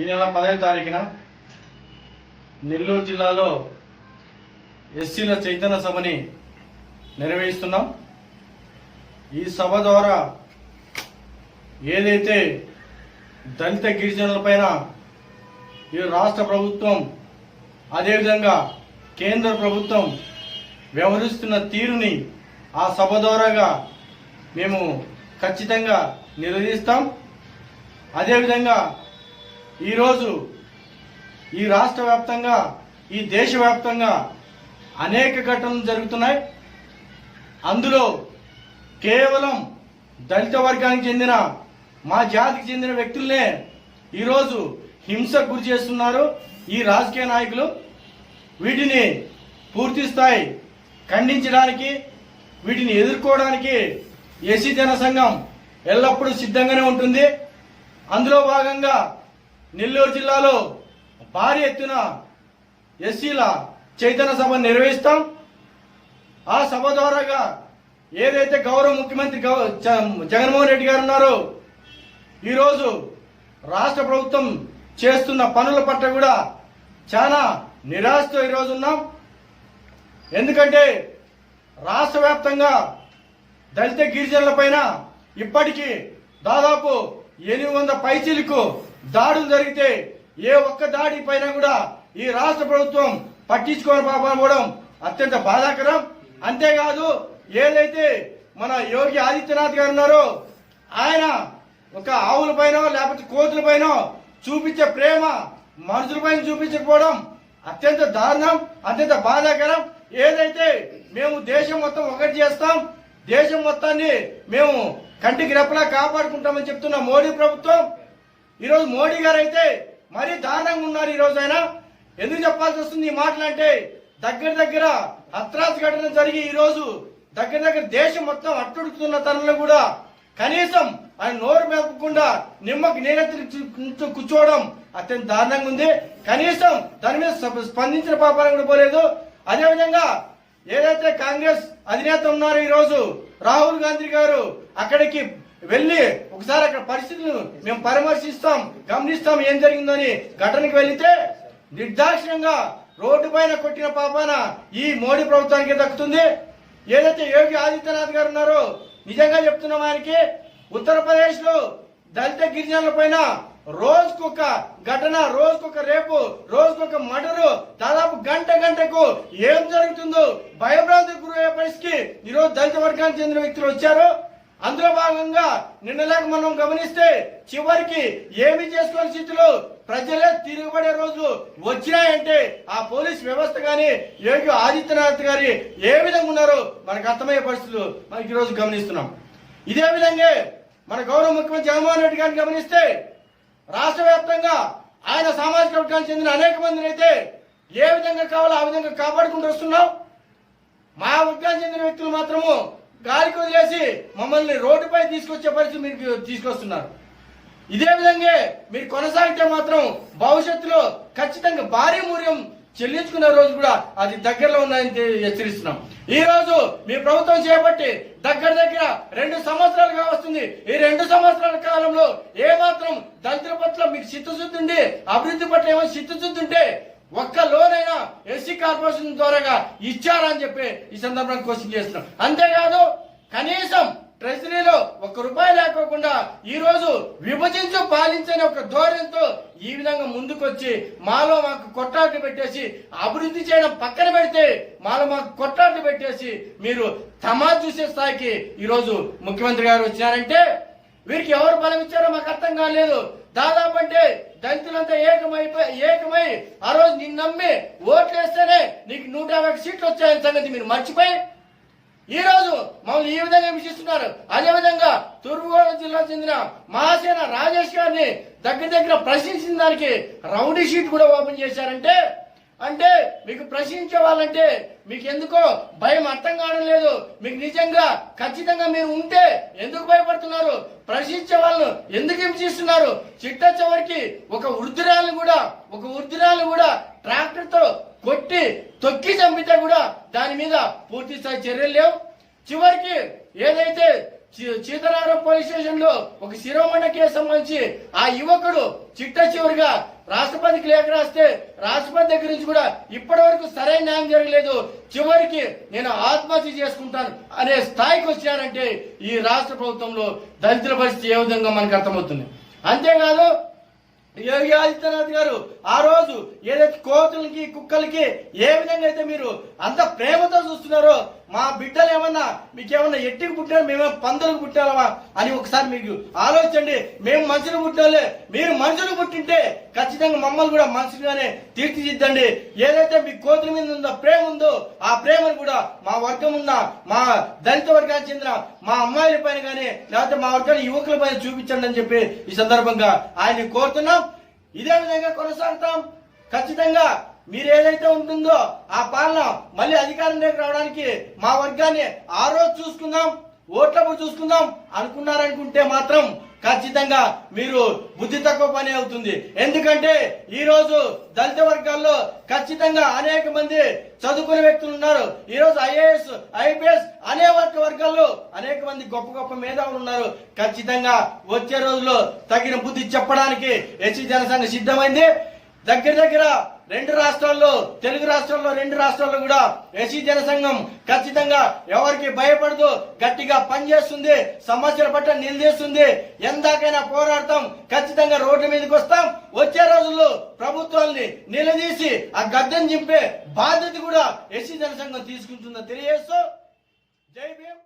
ఈ నెల పదహైదు తారీఖున నెల్లూరు జిల్లాలో ఎస్సీల చైతన్య సభని నిర్వహిస్తున్నాం. ఈ సభ ద్వారా ఏదైతే దళిత గిరిజనులపైన ఈ రాష్ట్ర ప్రభుత్వం అదేవిధంగా కేంద్ర ప్రభుత్వం వ్యవహరిస్తున్న తీరుని ఆ సభ ద్వారాగా మేము ఖచ్చితంగా నిరోధిస్తాం అదేవిధంగా ఈరోజు ఈ రాష్ట్ర వ్యాప్తంగా ఈ దేశవ్యాప్తంగా అనేక ఘటనలు జరుగుతున్నాయి. అందులో కేవలం దళిత వర్గానికి చెందిన మా జాతికి చెందిన వ్యక్తులనే ఈరోజు హింసకు గురి చేస్తున్నారు ఈ రాజకీయ నాయకులు. వీటిని పూర్తి స్థాయి ఖండించడానికి వీటిని ఎదుర్కోవడానికి ఎస్సీ జన సంఘం ఎల్లప్పుడూ సిద్ధంగానే ఉంటుంది. అందులో భాగంగా నెల్లూరు జిల్లాలో భారీ ఎత్తున ఎస్సీల చైతన్య సభ నిర్వహిస్తాం. ఆ సభ ద్వారాగా ఏదైతే గౌరవ ముఖ్యమంత్రి గౌ- జ- జగన్మోహన్ రెడ్డి గారు ఉన్నారో ఈరోజు రాష్ట్ర ప్రభుత్వం చేస్తున్న పనుల పట్ల కూడా చాలా నిరాశతో ఈరోజు ఉన్నాం. ఎందుకంటే రాష్ట్ర వ్యాప్తంగా దళిత గిరిజనుల పైన ఇప్పటికీ దాదాపు ఎనిమిది వందల పైచీలకు దాడులు జరిగితే ఏ ఒక్క దాడి పైన కూడా ఈ రాష్ట్ర ప్రభుత్వం పట్టించుకోకపోవడం అత్యంత బాధాకరం. అంతేకాదు ఏదైతే మన యోగి ఆదిత్యనాథ్ గారు ఉన్నారో ఆయన ఒక ఆవుల పైన లేకపోతే కోతుల పైన చూపించే ప్రేమ మనుషుల పైన చూపించకపోవడం అత్యంత దారుణం అత్యంత బాధాకరం. ఏదైతే మేము దేశం మొత్తం ఒకటి చేస్తాం దేశం మొత్తాన్ని మేము కంటికి రెప్పలా కాపాడుకుంటామని చెప్తున్న మోడీ ప్రభుత్వం ఈరోజు మోడీ గారు అయితే మరీ దారుణంగా ఉన్నారు ఈరోజు ఆయన. ఎందుకు చెప్పాల్సి వస్తుంది ఈ మాటలంటే దగ్గర దగ్గర హత్రాస్ ఘటన జరిగి ఈరోజు దగ్గర దగ్గర దేశం మొత్తం అట్టుడుకుతున్న తనలో కూడా కనీసం ఆయన నోరు మేపకుండా నిమ్మకి నీరెత్తి కూర్చోవడం అత్యంత దారుణంగా ఉంది. కనీసం దాని మీద స్పందించిన పాపాలను కూడా పోలేదు. అదేవిధంగా ఏదైతే కాంగ్రెస్ అధినేత ఉన్నారో ఈరోజు రాహుల్ గాంధీ గారు అక్కడికి వెళ్ళి ఒకసారి అక్కడ పరిస్థితులను మేము పరామర్శిస్తాం గమనిస్తాం ఏం జరిగిందని ఘటనకి వెళితే నిర్దాక్షిణ్యంగా రోడ్డు పైన కొట్టిన పాపాన ఈ మోడీ ప్రభుత్వానికి దక్కుతుంది. ఏదైతే యోగి ఆదిత్యనాథ్ గారు ఉన్నారో నిజంగా చెప్తున్నాం ఆయనకి ఉత్తరప్రదేశ్లో దళిత గిరిజనుల పైన రోజుకొక ఘటన రోజుకొక రేపు రోజుకొక మటరు దాదాపు గంట గంటకు ఏం జరుగుతుందో భయభ్రాంతి గురయ్యే పరిస్థితికి ఈరోజు దళిత వర్గానికి చెందిన వ్యక్తులు వచ్చారు. అందులో భాగంగా నిన్నలేక మనం గమనిస్తే చివరికి ఏమి చేసుకోని స్థితిలో ప్రజలే తిరుగుబడే రోజు వచ్చినాయంటే ఆ పోలీస్ వ్యవస్థ గాని యోగి ఆదిత్యనాథ్ గారి ఏ విధంగా ఉన్నారో మనకు అర్థమయ్యే పరిస్థితులు మనకి ఈరోజు గమనిస్తున్నాం. ఇదే విధంగా మన గౌరవ ముఖ్యమంత్రి జగన్మోహన్ రెడ్డి గారిని గమనిస్తే రాష్ట్ర వ్యాప్తంగా ఆయన సామాజిక వర్గానికి చెందిన అనేక మందిని అయితే ఏ విధంగా కావాలో ఆ విధంగా కాపాడుకుంటూ వస్తున్నాం. మా వర్గానికి చెందిన వ్యక్తులు మాత్రము గాలికి వదిలేసి మమ్మల్ని రోడ్డుపై తీసుకొచ్చే పరిస్థితి మీరు తీసుకొస్తున్నారు. ఇదే విధంగా మీరు కొనసాగితే మాత్రం భవిష్యత్తులో ఖచ్చితంగా భారీ మూల్యం చెల్లించుకునే రోజు కూడా అది దగ్గరలో ఉన్నాయని హెచ్చరిస్తున్నాం. ఈ రోజు మీ ప్రభుత్వం చేపట్టి దగ్గర దగ్గర రెండు సంవత్సరాలుగా వస్తుంది ఈ రెండు సంవత్సరాల కాలంలో ఏమాత్రం దళితుల పట్ల మీకు చిత్తశుద్ధి ఉండి అభివృద్ధి పట్ల ఏమో చిత్తశుద్ధి ఉంటే ఒక్క లోనైనా ఎస్సీ కార్పొరేషన్ ద్వారాగా ఇచ్చారని చెప్పి ఈ సందర్భంగా క్వశ్చన్ చేస్తున్నాం. అంతేకాదు కనీసం ట్రెజరీలో ఒక్క రూపాయి లేకోకుండా ఈ రోజు విభజించు పాలించని ఒక ధోరణితో ఈ విధంగా ముందుకొచ్చి మాలో మాకు కొట్లాట్లు పెట్టేసి అభివృద్ధి చేయడం పక్కన పెడితే మాలో మాకు కొట్లాట్లు పెట్టేసి మీరు తమా చూసే స్థాయికి ఈరోజు ముఖ్యమంత్రి గారు వచ్చినారంటే వీరికి ఎవరు బలం ఇచ్చారో మాకు అర్థం కాలేదు. దాదాపు అంటే దళితులంతా ఏకమై ఏకమై ఆ రోజు నిన్ను నమ్మి ఓట్లేస్తేనే నీకు నూట యాభై సీట్లు వచ్చాయని సంగతి మీరు మర్చిపోయి ఈ రోజు మమ్మల్ని ఈ విధంగా విమర్శిస్తున్నారు అదే విధంగా తూర్పుగోదావరి జిల్లా చెందిన మహాసేన రాజేష్ గారిని దగ్గర దగ్గర ప్రశ్నించిన దానికి రౌడీ షీట్ కూడా ఓపెన్ చేశారంటే అంటే మీకు ప్రశ్నించే వాళ్ళంటే మీకు ఎందుకో భయం అర్థం కావడం లేదు. మీకు నిజంగా ఖచ్చితంగా మీరు ఉంటే ఎందుకు భయపడుతున్నారు? ప్రశ్నించే వాళ్ళను ఎందుకు హింసిస్తున్నారు? చిట్ట చివరికి ఒక వృద్ధురాలు కూడా ఒక వృద్ధురాలు కూడా ట్రాక్టర్తో కొట్టి తొక్కి చంపితే కూడా దాని మీద పూర్తి స్థాయి చర్యలు లేవు. చివరికి ఏదైతే చి- చీతరారం పోలీస్ స్టేషన్లో ఒక శిరోమణ కేసు సంబంధించి ఆ యువకుడు చిట్ట చివరిగా రాష్ట్రపతికి లేఖ రాస్తే రాష్ట్రపతి దగ్గర నుంచి కూడా ఇప్పటి వరకు సరైన న్యాయం జరగలేదు. చివరికి నేను ఆత్మహత్య చేసుకుంటాను అనే స్థాయికి వచ్చారంటే ఈ రాష్ట్ర ప్రభుత్వంలో దళితుల పరిస్థితి ఏ విధంగా మనకు అర్థమవుతుంది? అంతేకాదు యోగి ఆదిత్యనాథ్ గారు ఆ రోజు ఏదైతే కోతులకి కుక్కలకి ఏ విధంగా అయితే మీరు అంత ప్రేమతో చూస్తున్నారో మా బిడ్డలు ఏమన్నా మీకేమన్నా ఎట్టికి పుట్టారు మేమే పందులకు పుట్టాలమా అని ఒకసారి మీకు ఆలోచించండి. మేము మనుషులు పుట్టాలే మీరు మనుషులు పుట్టింటే ఖచ్చితంగా మమ్మల్ని కూడా మనుషులుగానే తీర్చిదిద్దండి. ఏదైతే మీ కోతుల మీద ఉందో ప్రేమ ఉందో ఆ ప్రేమను కూడా మా వర్గం ఉన్న మా దళిత వర్గానికి చెందిన మా అమ్మాయిల పైన కానీ లేకపోతే మా వర్గాన్ని యువకుల పైన చూపించండి అని చెప్పి ఈ సందర్భంగా ఆయన్ని కోరుతున్నాం. ఇదే విధంగా కొనసాగుతాం. ఖచ్చితంగా మీరు ఏదైతే ఉంటుందో ఆ పాలన మళ్ళీ అధికారంలోకి రావడానికి మా వర్గాన్ని ఆ రోజు చూసుకుందాం ఓట్లప్పుడు చూసుకుందాం అనుకున్నారనుకుంటే మాత్రం ఖచ్చితంగా మీరు బుద్ధి తక్కువ పని అవుతుంది. ఎందుకంటే ఈ రోజు దళిత వర్గాల్లో ఖచ్చితంగా అనేక మంది చదువుకునే వ్యక్తులు ఉన్నారు. ఈ రోజు ఐఏఎస్ ఐపీఎస్ అనే వర్గ వర్గాల్లో అనేక మంది గొప్ప గొప్ప మేధావులు ఉన్నారు. ఖచ్చితంగా వచ్చే రోజుల్లో తగిన బుద్ధి చెప్పడానికి ఎస్సీ జనసంఘ సిద్ధమైంది. దగ్గర దగ్గర రెండు రాష్ట్రాల్లో తెలుగు రాష్ట్రాల్లో రెండు రాష్ట్రాల్లో కూడా ఎస్సీ జనసంఘం ఖచ్చితంగా ఎవరికి భయపడదు గట్టిగా పనిచేస్తుంది సమస్యల పట్ల నిలదీస్తుంది. ఎందాకైనా పోరాడతాం ఖచ్చితంగా రోడ్ల మీదకి వస్తాం. వచ్చే రోజుల్లో ప్రభుత్వాన్ని నిలదీసి ఆ గద్దెని చింపే బాధ్యత కూడా ఎస్సీ జనసంఘం తీసుకుంటుందని తెలియజేస్తూ జై భీమ్.